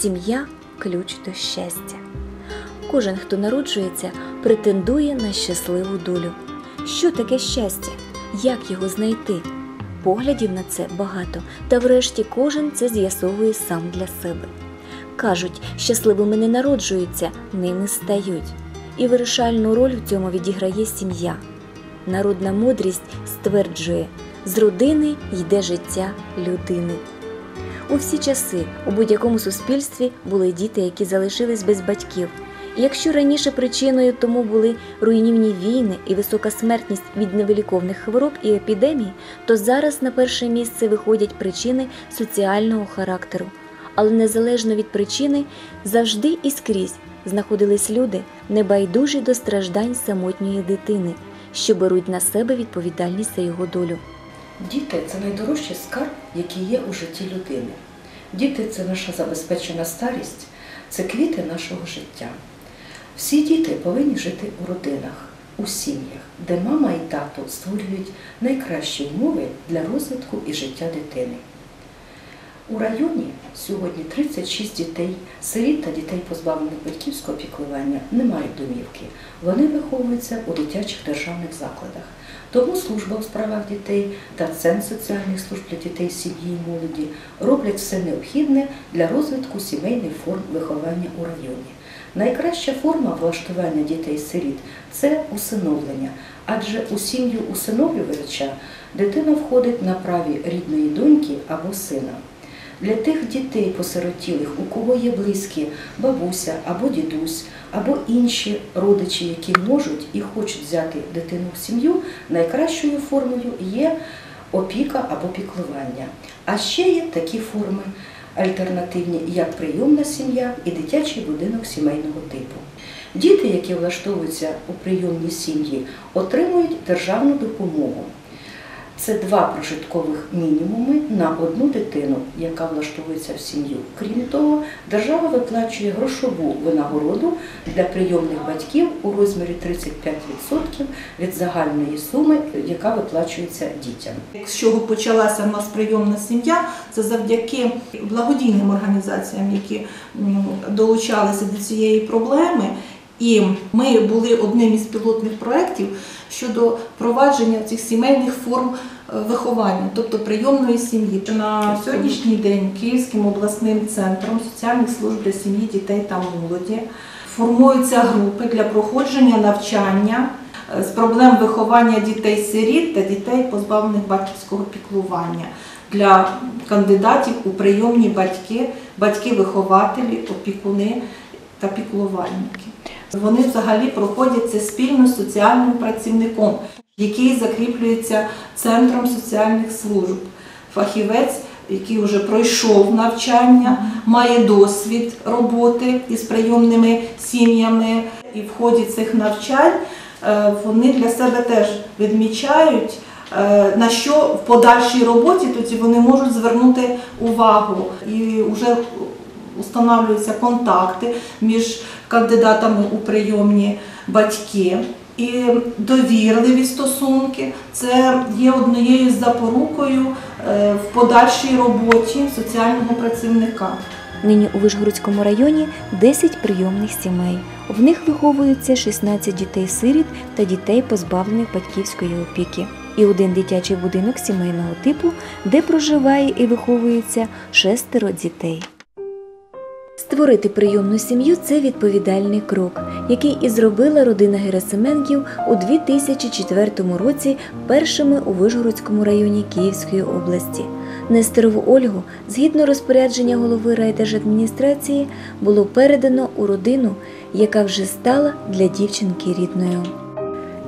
Сім'я ключ до щастя. Кожен, хто народжується, претендує на щасливу долю. Що таке щастя? Як його знайти? Поглядів на це багато, та врешті кожен це з'ясовує сам для себе. Кажуть, щасливими не народжуються, ними стають. І вирішальну роль в цьому відіграє сім'я. Народна мудрість стверджує, з родини йде життя людини. У всі часи у будь-якому суспільстві були діти, які залишились без батьків. І якщо раніше причиною тому були руйнівні війни і висока смертність від невиліковних хвороб і епідемій, то зараз на перше місце виходять причини соціального характеру. Але незалежно від причини, завжди і скрізь знаходились люди, небайдужі до страждань самотньої дитини, що беруть на себе відповідальність за його долю. Діти це найдорожчий скарб, який є у житті людини. Діти це наша забезпечена старість, це квіти нашого життя. Всі діти повинні жити у родинах, у сім'ях, де мама і тато створюють найкращі умови для розвитку і життя дитини. У районі сьогодні 36 дітей, сиріт та дітей, позбавлених батьківського піклування, не мають домівки. Вони виховуються у дитячих державних закладах. Тому служба у справах дітей та Центр соціальних служб для дітей, сім'ї і молоді роблять все необхідне для розвитку сімейних форм виховання у районі. Найкраща форма влаштування дітей-сиріт це усиновлення, адже у сім'ю усиновлювача дитина входить на праві рідної доньки або сина. Для тих дітей посиротілих, у кого є близькі бабуся або дідусь, або інші родичі, які можуть і хочуть взяти дитину в сім'ю, найкращою формою є опіка або піклування. А ще є такі форми альтернативні, як прийомна сім'я і дитячий будинок сімейного типу. Діти, які влаштовуються у прийомній сім'ї, отримують державну допомогу. Це два прожиткових мінімуми на одну дитину, яка влаштовується в сім'ю. Крім того, держава виплачує грошову винагороду для прийомних батьків у розмірі 35% від загальної суми, яка виплачується дітям. З чого почалася в нас прийомна сім'я, це завдяки благодійним організаціям, які долучалися до цієї проблеми. І ми були одним із пілотних проєктів щодо впровадження цих сімейних форм е, виховання, тобто прийомної сім'ї. На сьогоднішній день Київським обласним центром соціальних служб для сім'ї, дітей та молоді формуються групи для проходження навчання е, з проблем виховання дітей-сиріт та дітей, позбавлених батьківського піклування для кандидатів у прийомні батьки, батьки-вихователі, опікуни та піклувальники. Вони взагалі проходять це спільно з соціальним працівником, який закріплюється центром соціальних служб. Фахівець, який вже пройшов навчання, має досвід роботи із прийомними сім'ями, і в ході цих навчань е, вони для себе теж відмічають. е, На що в подальшій роботі тоді вони можуть звернути увагу і вже встановлюються контакти між кандидатами у прийомні батьки. І довірливі стосунки це є однією запорукою е, в подальшій роботі соціального працівника. Нині у Вишгородському районі 10 прийомних сімей. В них виховуються 16 дітей-сиріт та дітей, позбавлених батьківської опіки, і один дитячий будинок сімейного типу, де проживає і виховується шестеро дітей. Створити прийомну сім'ю це відповідальний крок, який і зробила родина Герасименків у 2004 році першими у Вишгородському районі Київської області. Нестерову Ольгу, згідно розпорядження голови райдержадміністрації, було передано у родину, яка вже стала для дівчинки рідною.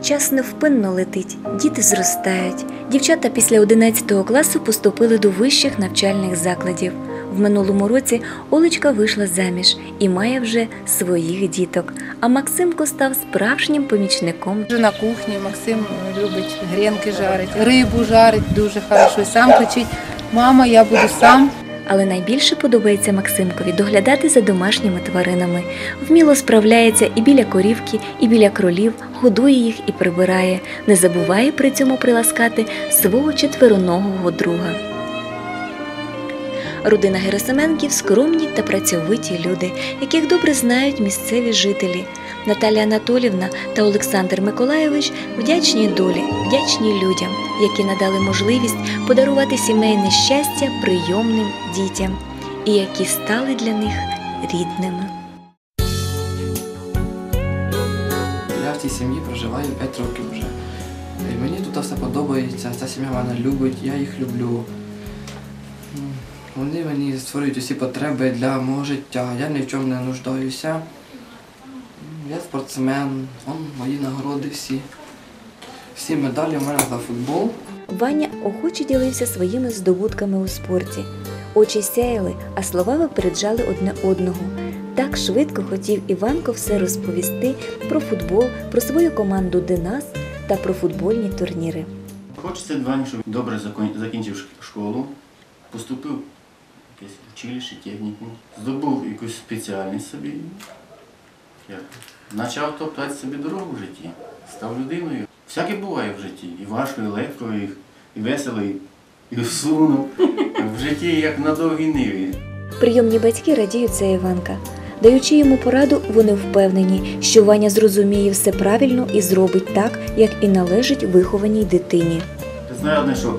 Час невпинно летить, діти зростають. Дівчата після 11 класу поступили до вищих навчальних закладів. В минулому році Олечка вийшла заміж і має вже своїх діток. А Максимко став справжнім помічником. Вже на кухні Максим любить гренки жарить, рибу жарить дуже хорошо. Сам кричить: Мама, я буду сам. Але найбільше подобається Максимкові доглядати за домашніми тваринами. Вміло справляється і біля корівки, і біля кролів, годує їх і прибирає, не забуває при цьому приласкати свого четвероногого друга. Родина Герасименків скромні та працьовиті люди, яких добре знають місцеві жителі. Наталя Анатолівна та Олександр Миколайович вдячні долі, вдячні людям, які надали можливість подарувати сімейне щастя прийомним дітям і які стали для них рідними. Я в цій сім'ї проживаю 5 років вже. І мені тут все подобається, ця сім'я мене любить, я їх люблю. Вони мені створюють усі потреби для мого життя, я ні в чому не нуждаюся. Я спортсмен, он мої нагороди всі. Всі медалі у мене за футбол. Ваня охоче ділився своїми здобутками у спорті. Очі сяяли, а слова випереджали одне одного. Так швидко хотів Іванко все розповісти про футбол, про свою команду Динас та про футбольні турніри. Хочеться Вані, щоб добре закінчив школу, поступив в якесь училище, технікум, здобув якусь спеціальність собі. Як? Почав топтати собі дорогу в житті, став людиною. Всяке буває в житті. І важко, і легко, і, і весело, і, і сумно. В житті як на довгій ниві. Прийомні батьки радіють за Іванка. Даючи йому пораду, вони впевнені, що Ваня зрозуміє все правильно і зробить так, як і належить вихованій дитині. Я знаю одне, що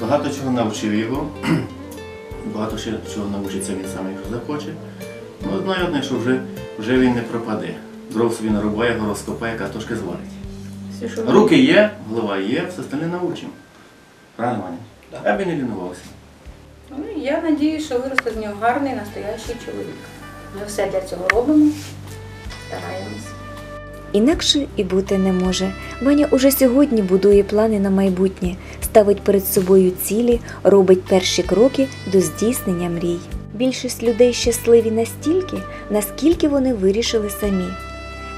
багато чого навчив його, багато ще чого навчиться він сам, якщо захоче. Ну, знаю одне, що вже, вже він не пропаде. Дров собі нарубає, горох скопає, картошки зварить. Руки є, голова є, все остальне навчимо. Правильно, Ваня? Я би не лінувався. Ну, я надію, що виросте з нього гарний настоящий чоловік. Ми все для цього робимо, стараємось. Інакше і бути не може. Ваня уже сьогодні будує плани на майбутнє, ставить перед собою цілі, робить перші кроки до здійснення мрій. Більшість людей щасливі настільки, наскільки вони вирішили самі.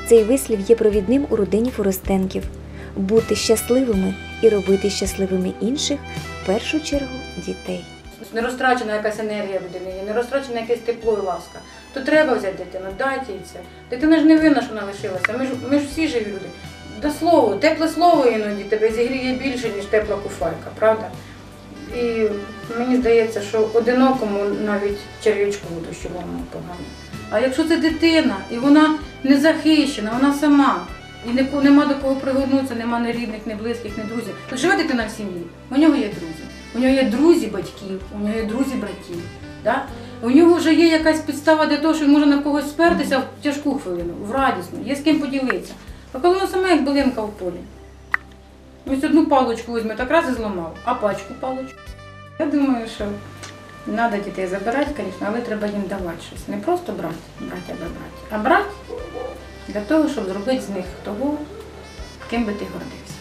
Цей вислів є провідним у родині Форостенків бути щасливими і робити щасливими інших в першу чергу дітей. Не розтрачена якась енергія в людини, не розтрачена якесь тепло і ласка. То треба взяти дитину, дайте їй це. Дитина ж не винна, що вона лишилася. Ми ж, ми ж всі живі люди. Да слово, тепле слово іноді тебе зігріє більше, ніж тепла куфайка, правда? І мені здається, що одинокому навіть черв'ячку дощовому погано. А якщо це дитина, і вона не захищена, вона сама, і не, нема до кого пригорнутися, нема ні рідних, ні близьких, ні друзів, то живе дитина в сім'ї, у нього є друзі. У нього є друзі батьків, у нього є друзі братів. Да? У нього вже є якась підстава для того, що він може на когось спертися в тяжку хвилину, в радісну, є з ким поділитися. А коли воно саме як билинка в полі. Ось одну паличку візьме, так раз і зламав, а пачку паличку. Я думаю, що треба дітей забирати, звісно, але треба їм давати щось. Не просто брати, брати аби брати, а брати для того, щоб зробити з них того, ким би ти гордився.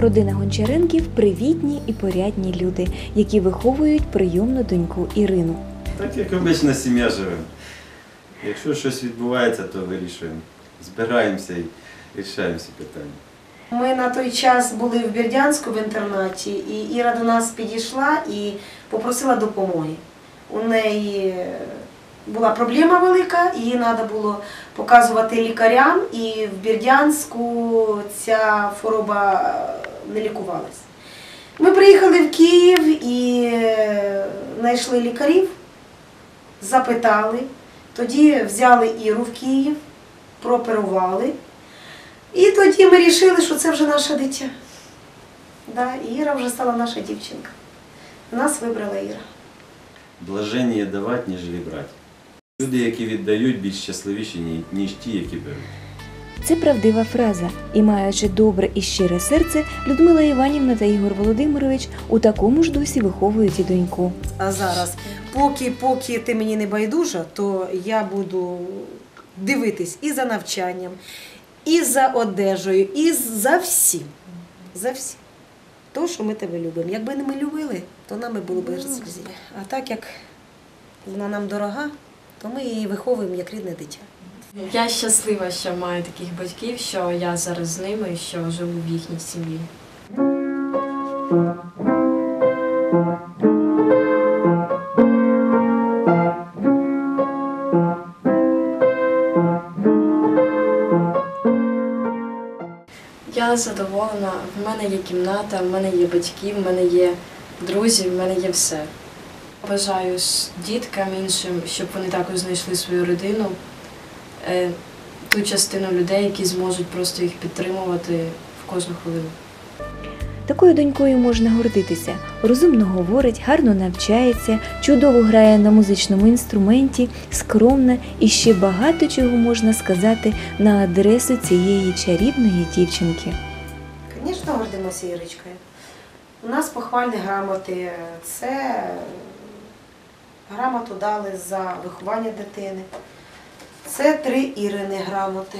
Родина Гончаренків привітні і порядні люди, які виховують прийомну доньку Ірину. Так як обична сім'я живемо. Якщо щось відбувається, то вирішуємо. Збираємося і рішаємо всі питання. Ми на той час були в Бердянську в інтернаті, і Іра до нас підійшла і попросила допомоги. У неї була проблема велика, її треба було показувати лікарям, і в Бердянську ця хвороба не лікувалась. Ми приїхали в Київ і е, знайшли лікарів, запитали, тоді взяли Іру в Київ, прооперували. І тоді ми вирішили, що це вже наше дитя. Да, і Іра вже стала наша дівчинка. Нас вибрала Іра. Блаженніє давати, ніж брати. Люди, які віддають, більш щасливіші, ніж ті, які беруть. Це правдива фраза, і маючи добре і щире серце, Людмила Іванівна та Ігор Володимирович у такому ж дусі виховують і доньку. А зараз, поки, поки ти мені не байдужа, то я буду дивитись і за навчанням, і за одежею, і за всім. За всім. То, що ми тебе любимо. Якби не ми любили, то нами було б слізі. А так як вона нам дорога, то ми її виховуємо як рідне дитя. Я щаслива, що маю таких батьків, що я зараз з ними і що живу в їхній сім'ї. Я задоволена в мене є кімната, в мене є батьки, в мене є друзі, в мене є все. Бажаю діткам іншим, щоб вони також знайшли свою родину, ту частину людей, які зможуть просто їх підтримувати в кожну хвилину. Такою донькою можна гордитися. Розумно говорить, гарно навчається, чудово грає на музичному інструменті, скромна і ще багато чого можна сказати на адресу цієї чарівної дівчинки. Звісно, гордимося Іричкою. У нас похвальні грамоти. Це грамоту дали за виховання дитини. Це три Ірини грамоти.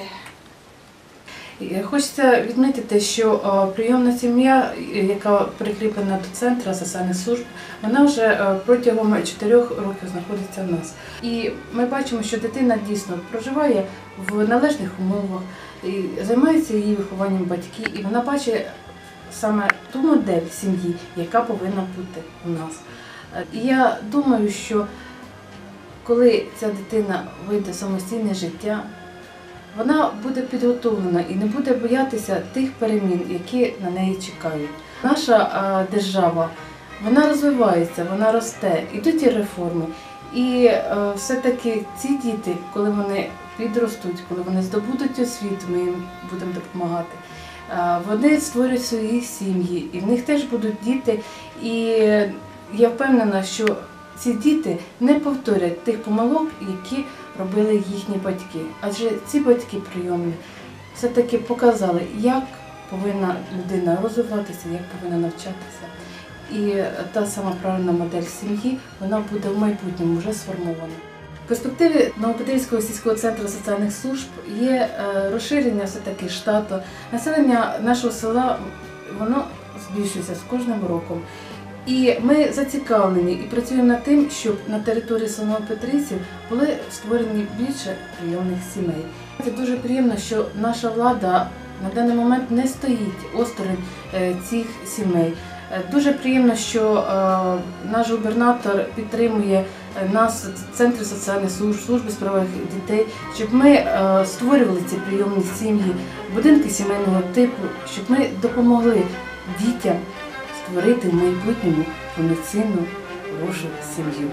Хочеться відмітити, що е, прийомна сім'я, е, яка прикріплена до центру соціальних служб, вона вже е, протягом чотирьох років знаходиться в нас. І ми бачимо, що дитина дійсно проживає в належних умовах, і займаються її вихованням батьки, і вона бачить саме ту модель сім'ї, яка повинна бути у нас. Е, І я думаю, що коли ця дитина вийде в самостійне життя, вона буде підготовлена і не буде боятися тих перемін, які на неї чекають. Наша держава вона розвивається, вона росте, ідуть і реформи. І е, все-таки ці діти, коли вони підростуть, коли вони здобудуть освіту, ми їм будемо допомагати. е, Вони створюють свої сім'ї, і в них теж будуть діти. І я впевнена, що ці діти не повторять тих помилок, які робили їхні батьки. Адже ці батьки прийомні все-таки показали, як повинна людина розвиватися, як повинна навчатися. І та сама правильна модель сім'ї вона буде в майбутньому вже сформована. В перспективі Новопетрівського сільського центру соціальних служб є е, розширення все-таки штату. Населення нашого села воно збільшується з кожним роком. І ми зацікавлені і працюємо над тим, щоб на території Петриців були створені більше прийомних сімей. Це дуже приємно, що наша влада на даний момент не стоїть осторонь е, цих сімей. Е, Дуже приємно, що е, наш губернатор підтримує нас, центри соціальних служб, служби справах дітей, щоб ми створювали ці прийомні сім'ї, будинки сімейного типу, щоб ми допомогли дітям створити в майбутньому повноцінну хорошу сім'ю.